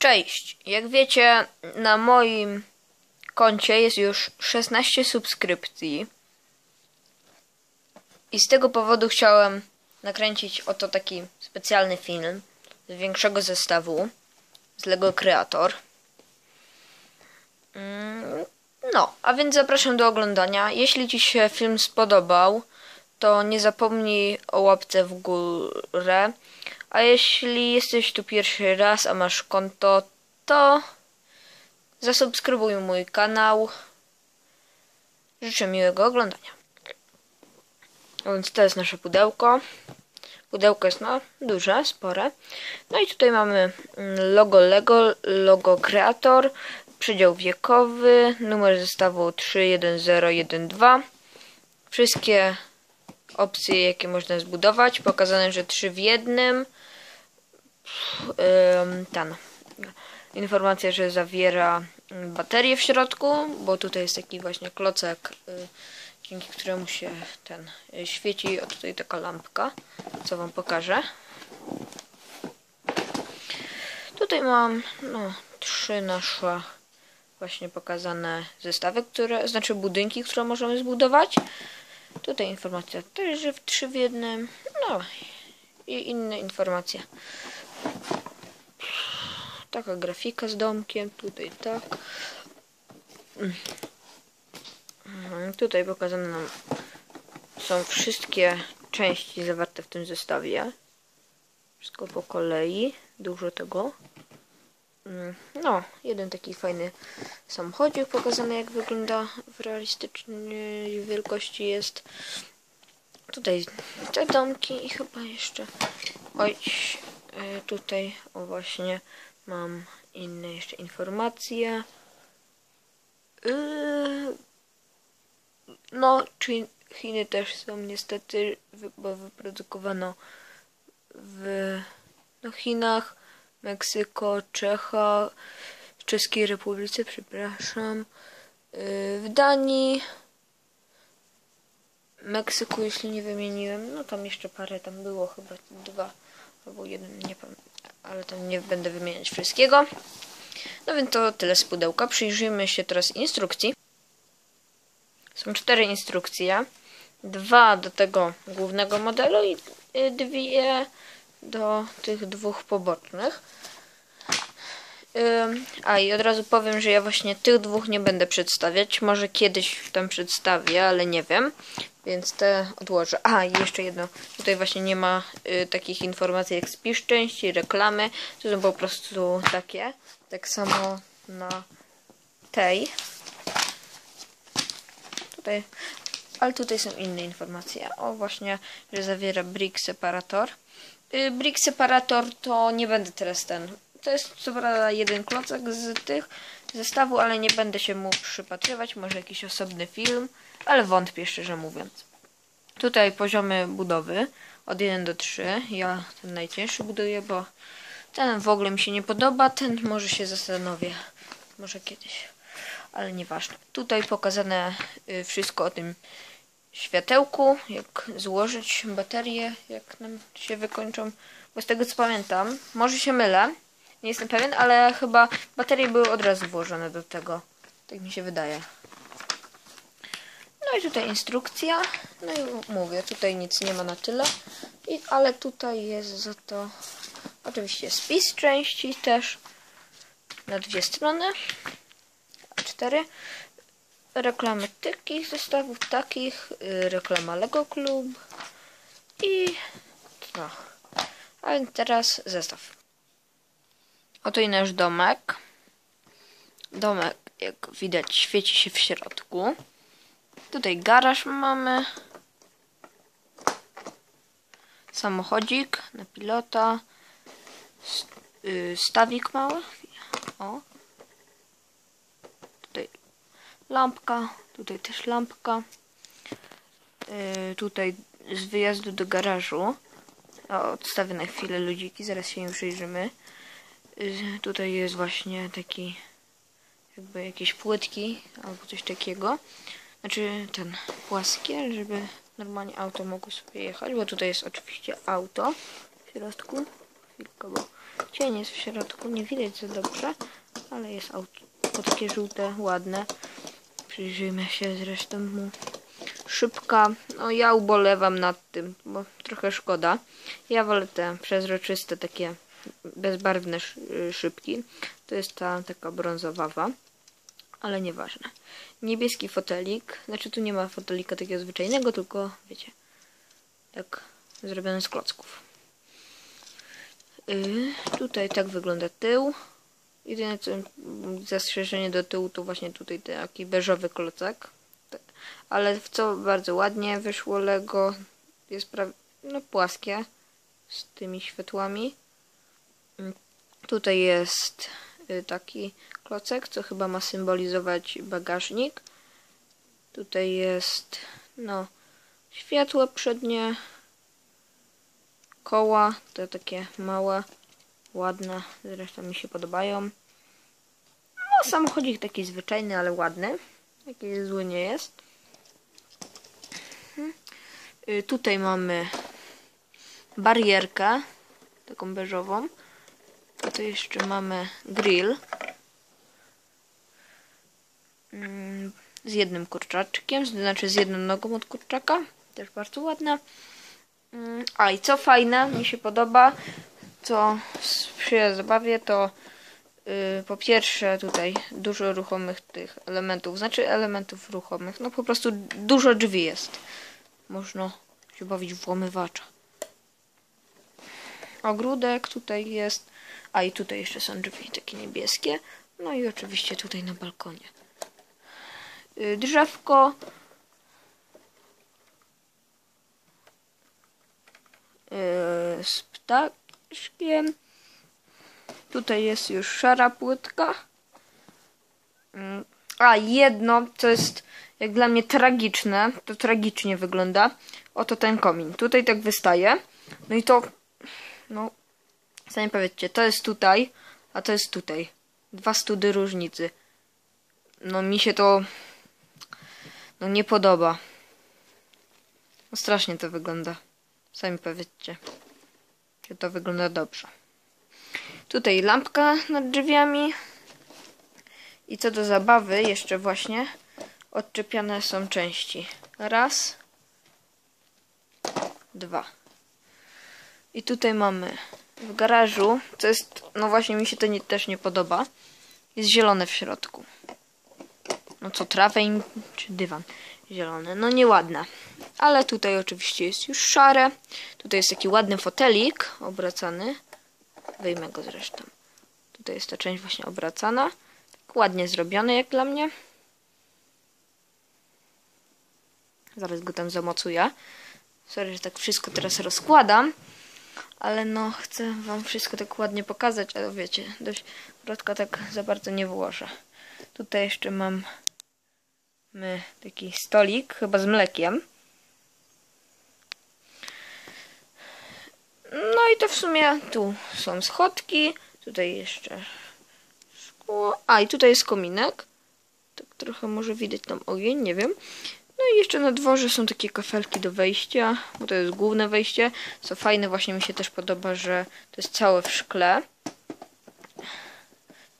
Cześć! Jak wiecie, na moim koncie jest już 16 subskrypcji. I z tego powodu chciałem nakręcić oto taki specjalny film z większego zestawu z Lego Creator. Mm, No, a więc zapraszam do oglądania. Jeśli Ci się film spodobał, to nie zapomnij o łapce w górę. A jeśli jesteś tu pierwszy raz, a masz konto, to zasubskrybuj mój kanał. Życzę miłego oglądania. A więc to jest nasze pudełko. Pudełko jest no duże, spore. No i tutaj mamy mm, logo Lego, logo Creator, przedział wiekowy, numer zestawu 31012. Wszystkie opcje, jakie można zbudować. Pokazane, że trzy w jednym. Ten. Informacja, że zawiera mm, baterię w środku, bo tutaj jest taki właśnie klocek, y, dzięki któremu się ten y, świeci. O tutaj taka lampka, co wam pokażę. Tutaj mam no, trzy nasze właśnie pokazane zestawy, które, znaczy budynki, które możemy zbudować. Tutaj informacja też, że w trzy w jednym. No i inne informacje. Taka grafika z domkiem, tutaj tak. Mhm, Tutaj pokazane nam są wszystkie części zawarte w tym zestawie. Wszystko po kolei, dużo tego. Mm, No, jeden taki fajny samochodzik pokazany jak wygląda w realistycznej wielkości jest. Tutaj te domki i chyba jeszcze oj tutaj o właśnie mam inne jeszcze informacje. Yy, no, czy Chiny też są niestety, bo wyprodukowano w no, Chinach, Meksyko, Czecha, Czeskiej Republice, przepraszam, yy, w Danii, Meksyku, jeśli nie wymieniłem, no tam jeszcze parę tam było, chyba dwa albo jeden, nie pamiętam, ale tam nie będę wymieniać wszystkiego. No więc to tyle z pudełka. Przyjrzyjmy się teraz instrukcji. Są cztery instrukcje. Dwa do tego głównego modelu i y, dwie do tych dwóch pobocznych. A i od razu powiem, że ja właśnie tych dwóch nie będę przedstawiać. Może kiedyś tam przedstawię, ale nie wiem. Więc te odłożę. A, i jeszcze jedno. Tutaj właśnie nie ma y, takich informacji jak spisz części, reklamy. To są po prostu takie. Tak samo na tej. Tutaj. Ale tutaj są inne informacje. O, właśnie, że zawiera brick separator. Y, brick separator to nie będę teraz ten. To jest co prawda jeden klocek z tych zestawu, ale nie będę się mu przypatrywać. Może jakiś osobny film, ale wątpię szczerze mówiąc. Tutaj poziomy budowy od 1 do 3. Ja ten najcięższy buduję, bo ten w ogóle mi się nie podoba. Ten może się zastanowię. Może kiedyś. Ale nieważne. Tutaj pokazane y, wszystko o tym światełku, jak złożyć baterie, jak nam się wykończą. Bo z tego co pamiętam, może się mylę, nie jestem pewien, ale chyba baterie były od razu włożone do tego. Tak mi się wydaje. No i tutaj instrukcja. No i mówię, tutaj nic nie ma na tyle. I, ale tutaj jest za to oczywiście spis części też na dwie strony. A4. Reklamy takich zestawów, takich. y, Reklama Lego Club. I no. A więc teraz zestaw. Oto i nasz domek. Domek, jak widać, świeci się w środku. Tutaj garaż mamy. Samochodzik na pilota. Y, Stawik mały. O. Tutaj lampka. Tutaj też lampka. Y, Tutaj z wyjazdu do garażu. O, odstawię na chwilę ludziki, zaraz się im przyjrzymy. Tutaj jest właśnie taki jakby jakieś płytki albo coś takiego. Znaczy ten płaskie, żeby normalnie auto mogło sobie jechać, bo tutaj jest oczywiście auto w środku. Chwilkę, bo Cień jest w środku, nie widać za dobrze, ale jest autko takie żółte, ładne. Przyjrzyjmy się zresztą mu. Szybka, no ja ubolewam nad tym, bo trochę szkoda. Ja wolę te przezroczyste, takie bezbarwne sz- szybki. To jest ta taka brązowawa, ale nieważne. Niebieski fotelik, znaczy tu nie ma fotelika takiego zwyczajnego, tylko wiecie, tak zrobiony z klocków. Yy, tutaj tak wygląda tył. Jedyne co zastrzeżenie do tyłu to właśnie tutaj taki beżowy klocek. Te- Ale w co bardzo ładnie wyszło Lego. Jest prawie no, płaskie z tymi światłami. Tutaj jest y, taki klocek, co chyba ma symbolizować bagażnik. Tutaj jest no światło przednie, koła, te takie małe, ładne, zresztą mi się podobają. No, samochodzik taki zwyczajny, ale ładny. Jakiś zły nie jest. Mhm. Y, Tutaj mamy barierkę, taką beżową. Tutaj jeszcze mamy grill. Mm, Z jednym kurczaczkiem, znaczy z jedną nogą od kurczaka. Też bardzo ładna. Mm, A i co fajne, mi się podoba, co sprzyja zabawie, to y, po pierwsze tutaj dużo ruchomych tych elementów, znaczy elementów ruchomych, no po prostu dużo drzwi jest. Można się bawić włamywacza. Ogródek tutaj jest, a i tutaj jeszcze są drzwi takie niebieskie, no i oczywiście tutaj na balkonie. Y, Drzewko yy, z ptaszkiem. Tutaj jest już szara płytka. Mm, A jedno, co jest jak dla mnie tragiczne, to tragicznie wygląda. Oto ten komin. Tutaj tak wystaje. No i to, no, sami powiedzcie, to jest tutaj, a to jest tutaj. Dwa study różnicy. No mi się to, no nie podoba. No strasznie to wygląda. Sami powiedzcie, czy to wygląda dobrze. Tutaj lampka nad drzwiami. I co do zabawy, jeszcze właśnie odczepiane są części. Raz, dwa. I tutaj mamy w garażu, co jest, no właśnie mi się to nie, też nie podoba, jest zielone w środku. No co, trawę im, czy dywan zielony, no nieładne. Ale tutaj oczywiście jest już szare. Tutaj jest taki ładny fotelik obracany. Wyjmę go zresztą. Tutaj jest ta część właśnie obracana. Tak ładnie zrobiony jak dla mnie. Zaraz go tam zamocuję. Sorry, że tak wszystko teraz rozkładam. Ale no, chcę wam wszystko tak ładnie pokazać, ale wiecie, do środka tak za bardzo nie włożę. Tutaj jeszcze mam my taki stolik, chyba z mlekiem. No i to w sumie tu są schodki, tutaj jeszcze szkło, a i tutaj jest kominek. Tak trochę może widać tam ogień, nie wiem. I jeszcze na dworze są takie kafelki do wejścia, bo to jest główne wejście. Co fajne, właśnie mi się też podoba, że to jest całe w szkle.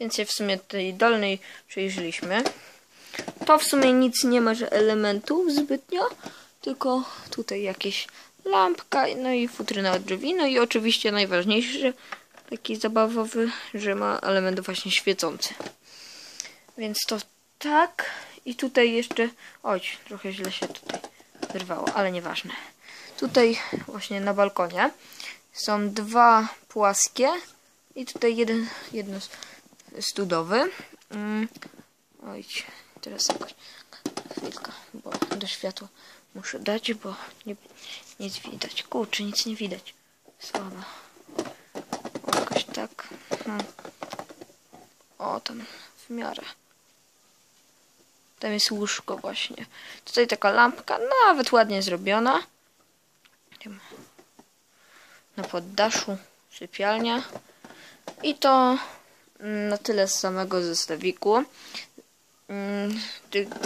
Więc w sumie tej dolnej przejrzeliśmy. To w sumie nic nie ma, że elementów zbytnio, tylko tutaj jakieś lampka, no i futryna od drzwi, no i oczywiście najważniejszy, taki zabawowy, że ma element właśnie świecący. Więc to tak. I tutaj jeszcze, oj, trochę źle się tutaj wyrwało, ale nieważne. Tutaj właśnie na balkonie są dwa płaskie i tutaj jeden, jedno studowy. Mm. Oj, teraz jakoś chwilkę, bo do światła muszę dać, bo nie, nic widać. Kurczę, nic nie widać. Słabo. O, jakoś tak. Hmm. O, tam w miarę. Tam jest łóżko właśnie. Tutaj taka lampka, nawet ładnie zrobiona. Na poddaszu sypialnia. I to na tyle z samego zestawiku. Mm,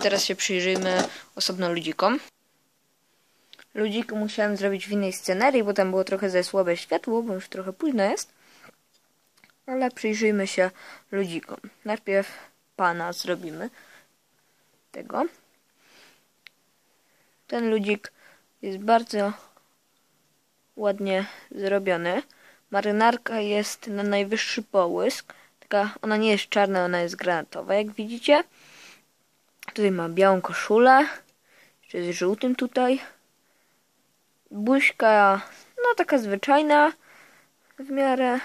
Teraz się przyjrzyjmy osobno ludzikom. Ludziku musiałem zrobić w innej scenerii, bo tam było trochę za słabe światło, bo już trochę późno jest. Ale przyjrzyjmy się ludzikom. Najpierw pana zrobimy. Tego. Ten ludzik jest bardzo ładnie zrobiony. Marynarka jest na najwyższy połysk. Taka, ona nie jest czarna, ona jest granatowa, jak widzicie. Tutaj ma białą koszulę. Jeszcze z żółtym tutaj. Buźka, no taka zwyczajna w miarę.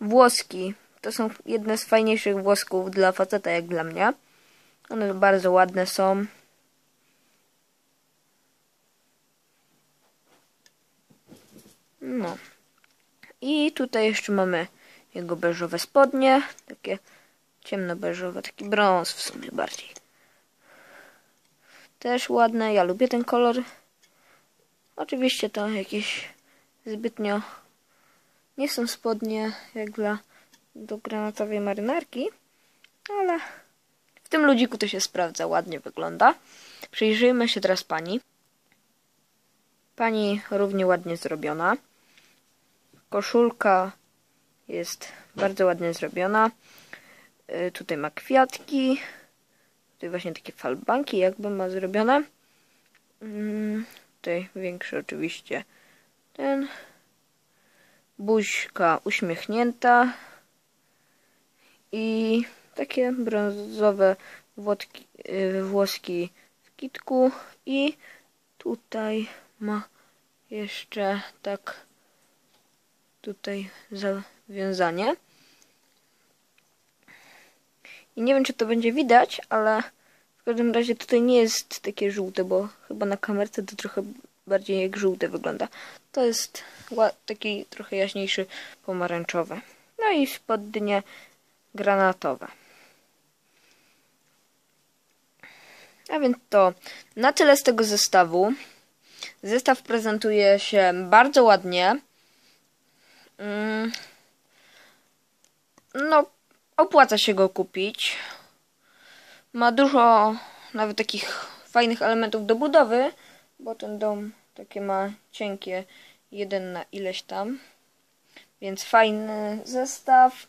Włoski. To są jedne z fajniejszych włosków dla faceta, jak dla mnie. One bardzo ładne są. No. I tutaj jeszcze mamy jego beżowe spodnie. Takie ciemno-beżowe, taki brąz w sumie bardziej. Też ładne, ja lubię ten kolor. Oczywiście to jakieś zbytnio nie są spodnie jak dla do granatowej marynarki, ale w tym ludziku to się sprawdza, ładnie wygląda. Przyjrzyjmy się teraz pani. Pani równie ładnie zrobiona. Koszulka jest bardzo ładnie zrobiona. Y, tutaj ma kwiatki. Tutaj właśnie takie falbanki jakby ma zrobione. Mm, tutaj większy oczywiście ten. Buźka uśmiechnięta. I takie brązowe włodki, y, włoski w kitku. I tutaj ma jeszcze tak tutaj zawiązanie. I nie wiem, czy to będzie widać, ale w każdym razie tutaj nie jest takie żółte, bo chyba na kamerce to trochę bardziej jak żółte wygląda. To jest taki trochę jaśniejszy pomarańczowy. No i spodnie granatowe. A więc to na tyle z tego zestawu. Zestaw prezentuje się bardzo ładnie. Mm. No, opłaca się go kupić. Ma dużo nawet takich fajnych elementów do budowy, bo ten dom takie ma cienkie, jeden na ileś tam. Więc fajny zestaw.